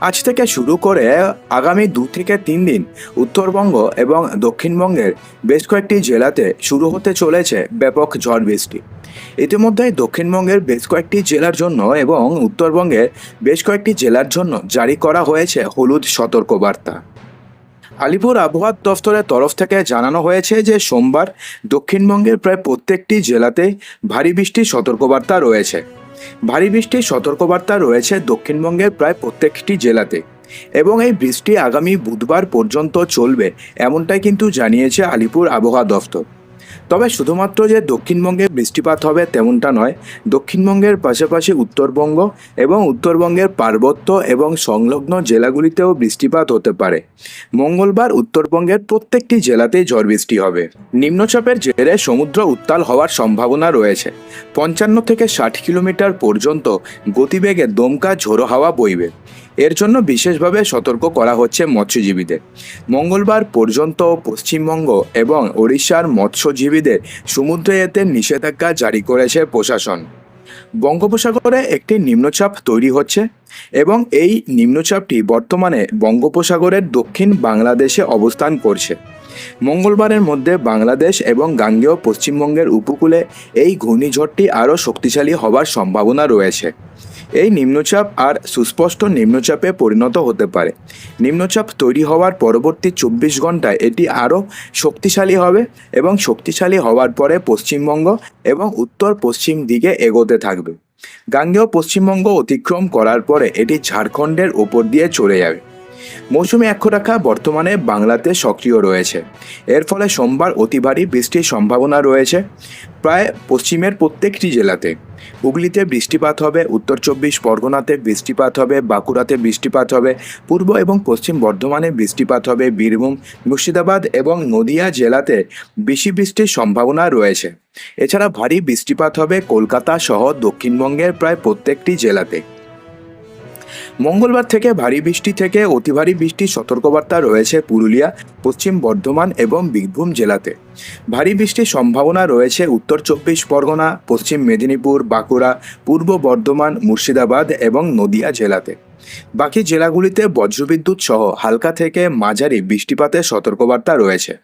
আজ থেকে শুরু করে আগামী দু থেকে তিন দিন উত্তরবঙ্গ এবং দক্ষিণবঙ্গের বেশ কয়েকটি জেলাতে শুরু হতে চলেছে ব্যাপক ঝড় বৃষ্টি। ইতিমধ্যেই দক্ষিণবঙ্গের বেশ কয়েকটি জেলার জন্য এবং উত্তরবঙ্গের বেশ কয়েকটি জেলার জন্য জারি করা হয়েছে হলুদ সতর্কবার্তা। আলিপুর আবহাওয়া দফতরের তরফ থেকে জানানো হয়েছে যে সোমবার দক্ষিণবঙ্গের প্রায় প্রত্যেকটি জেলাতেই ভারী বৃষ্টির সতর্কবার্তা রয়েছে। ভারী বৃষ্টির সতর্কবার্তা রয়েছে দক্ষিণবঙ্গের প্রায় প্রত্যেকটি জেলাতে। এবং এই বৃষ্টি আগামী বুধবার পর্যন্ত চলবে, এমনটাই কিন্তু জানিয়েছে আলিপুর আবহাওয়া দফতর তবে শুধুমাত্র যে দক্ষিণবঙ্গে বৃষ্টিপাত হবে তেমনটা নয়, দক্ষিণবঙ্গের পাশাপাশি উত্তরবঙ্গ এবং উত্তরবঙ্গের পার্বত্য এবং সংলগ্ন জেলাগুলিতেও বৃষ্টিপাত হতে পারে। মঙ্গলবার উত্তরবঙ্গের প্রত্যেকটি জেলাতেই ঝড় বৃষ্টি হবে। নিম্নচাপের জেরে সমুদ্র উত্তাল হওয়ার সম্ভাবনা রয়েছে। পঞ্চান্ন থেকে ষাট কিলোমিটার পর্যন্ত গতিবেগে দমকা ঝোড়ো হাওয়া বইবে। এর জন্য বিশেষভাবে সতর্ক করা হচ্ছে মৎস্যজীবীদের। মঙ্গলবার পর্যন্ত পশ্চিমবঙ্গ এবং ওড়িশার মৎস্যজীবীদের সমুদ্রে যেতে নিষেধাজ্ঞা জারি করেছে প্রশাসন। বঙ্গোপসাগরে একটি নিম্নচাপ তৈরি হচ্ছে এবং এই নিম্নচাপটি বর্তমানে বঙ্গোপসাগরের দক্ষিণ বাংলাদেশে অবস্থান করছে। মঙ্গলবারের মধ্যে বাংলাদেশ এবং গাঙ্গেয় পশ্চিমবঙ্গের উপকূলে এই ঘূর্ণিঝড়টি আরও শক্তিশালী হবার সম্ভাবনা রয়েছে। এই নিম্নচাপ আর সুস্পষ্ট নিম্নচাপে পরিণত হতে পারে। নিম্নচাপ তৈরি হওয়ার পরবর্তী চব্বিশ ঘন্টায় এটি আরও শক্তিশালী হবে এবং শক্তিশালী হওয়ার পরে পশ্চিমবঙ্গ এবং উত্তর পশ্চিম দিকে এগোতে থাকবে। গাঙ্গেয় পশ্চিমবঙ্গ অতিক্রম করার পরে এটি ঝাড়খণ্ডের ওপর দিয়ে চলে যাবে। মৌসুমি অক্ষরেখা বর্তমানে বাংলাতে সক্রিয় রয়েছে। এর ফলে সোমবার অতি ভারী বৃষ্টির সম্ভাবনা রয়েছে। প্রায় পশ্চিমের প্রত্যেকটি জেলাতে। হুগলিতে বৃষ্টিপাত হবে, উত্তর চব্বিশ পরগনাতে বৃষ্টিপাত হবে, বাঁকুড়াতে বৃষ্টিপাত হবে, পূর্ব এবং পশ্চিম বর্ধমানে বৃষ্টিপাত হবে, বীরভূম, মুর্শিদাবাদ এবং নদিয়া জেলাতে বেশি বৃষ্টির সম্ভাবনা রয়েছে। এছাড়া ভারী বৃষ্টিপাত হবে কলকাতা সহ দক্ষিণবঙ্গের প্রায় প্রত্যেকটি জেলাতে। মঙ্গলবার থেকে ভারী বৃষ্টি থেকে অতি ভারী বৃষ্টির সতর্কবার্তা রয়েছে পুরুলিয়া, পশ্চিম বর্ধমান এবং বীরভূম জেলাতে। ভারী বৃষ্টির সম্ভাবনা রয়েছে উত্তর চব্বিশ পরগনা, পশ্চিম মেদিনীপুর, বাঁকুড়া, পূর্ব বর্ধমান, মুর্শিদাবাদ এবং নদিয়া জেলাতে। বাকি জেলাগুলিতে বজ্রবিদ্যুৎ সহ হালকা থেকে মাঝারি বৃষ্টিপাতের সতর্কবার্তা রয়েছে।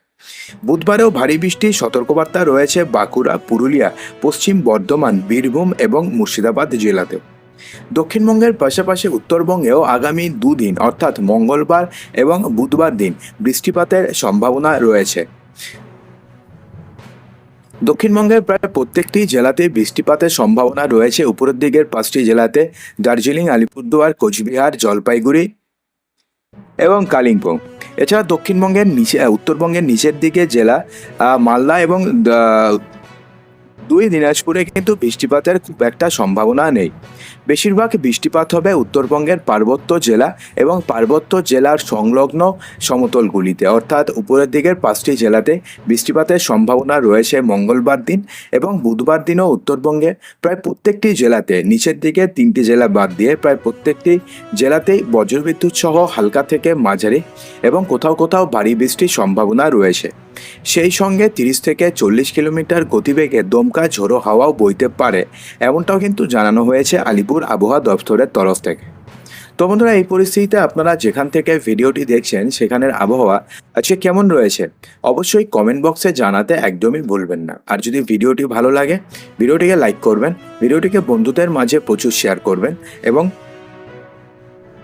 বুধবারেও ভারী বৃষ্টির সতর্কবার্তা রয়েছে বাঁকুড়া, পুরুলিয়া, পশ্চিম বর্ধমান, বীরভূম এবং মুর্শিদাবাদ জেলাতেও দক্ষিণবঙ্গের পাশাপাশি উত্তরবঙ্গেও আগামী দুদিন, অর্থাৎ মঙ্গলবার এবং বুধবার দিন বৃষ্টিপাতের সম্ভাবনা রয়েছে। দক্ষিণবঙ্গের প্রায় প্রত্যেকটি জেলাতে বৃষ্টিপাতের সম্ভাবনা রয়েছে। উপরের দিকের পাঁচটি জেলাতে দার্জিলিং, আলিপুরদুয়ার, কোচবিহার, জলপাইগুড়ি এবং কালিম্পং। এছাড়া দক্ষিণবঙ্গের নিচে, উত্তরবঙ্গের নিচের দিকে জেলা মালদা এবং দুই দিনাজপুরে কিন্তু বৃষ্টিপাতের খুব একটা সম্ভাবনা নেই। বেশিরভাগ বৃষ্টিপাত হবে উত্তরবঙ্গের পার্বত্য জেলা এবং পার্বত্য জেলার সংলগ্ন সমতলগুলিতে। অর্থাৎ উপরের দিকের পাঁচটি জেলাতে বৃষ্টিপাতের সম্ভাবনা রয়েছে মঙ্গলবার দিন এবং বুধবার দিনও উত্তরবঙ্গে প্রায় প্রত্যেকটি জেলাতে, নিচের দিকে তিনটি জেলা বাদ দিয়ে প্রায় প্রত্যেকটি জেলাতেই বজ্রবিদ্যুৎ সহ হালকা থেকে মাঝারি এবং কোথাও কোথাও ভারী বৃষ্টির সম্ভাবনা রয়েছে। সেই সঙ্গে তিরিশ থেকে চল্লিশ কিলোমিটার গতিবেগে দমকা ঝোড়ো হাওয়াও বইতে পারে, এমনটাও কিন্তু জানানো হয়েছে আলিপুর আবহাওয়া দপ্তরের তরফ থেকে। তো বন্ধুরা, এই পরিস্থিতিতে আপনারা যেখান থেকে ভিডিওটি দেখছেন, সেখানের আবহাওয়া আজকে কেমন রয়েছে, অবশ্যই কমেন্ট বক্সে জানাতে একদমই ভুলবেন না। আর যদি ভিডিওটি ভালো লাগে, ভিডিওটিকে লাইক করবেন, ভিডিওটিকে বন্ধুদের মাঝে প্রচুর শেয়ার করবেন এবং